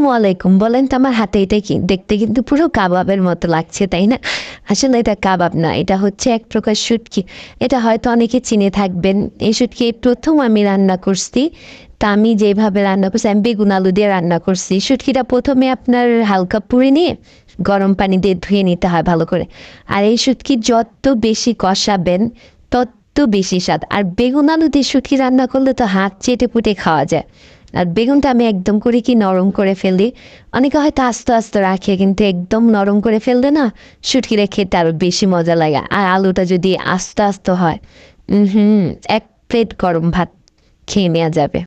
আসসালামু আলাইকুম। বলেন তো আমার হাতে এটা কি? দেখতে কিন্তু পুরো কাবাবের মতো লাগছে, তাই না? আসলে এটা কাবাব না, এটা হচ্ছে এক প্রকার শুটকি। এটা হয়তো অনেকে চিনে থাকবেন। এই শুটকি প্রথম আমি রান্না করছি, তা আমি যেভাবে রান্না করছি, আমি বেগুন আলু দিয়ে রান্না করছি। শুটকিটা প্রথমে আপনার হালকা পুড়ে নিয়ে গরম পানি দিয়ে ধুয়ে নিতে হয় ভালো করে। আর এই শুটকি যত বেশি কষাবেন, তত বেশি স্বাদ। আর বেগুন আলু দিয়ে শুটকি রান্না করলে তো হাত চেটে পুটে খাওয়া যায়। আর বেগুনটা আমি একদম করে কি নরম করে ফেলি। অনেকে হয়তো আস্তে আস্তে রাখে, কিন্তু একদম নরম করে ফেললে না শুটকিটা খেতে আরও বেশি মজা লাগে। আর আলুটা যদি আস্তে আস্তে হয় হুম, এক প্লেট গরম ভাত খেয়ে নেওয়া যাবে।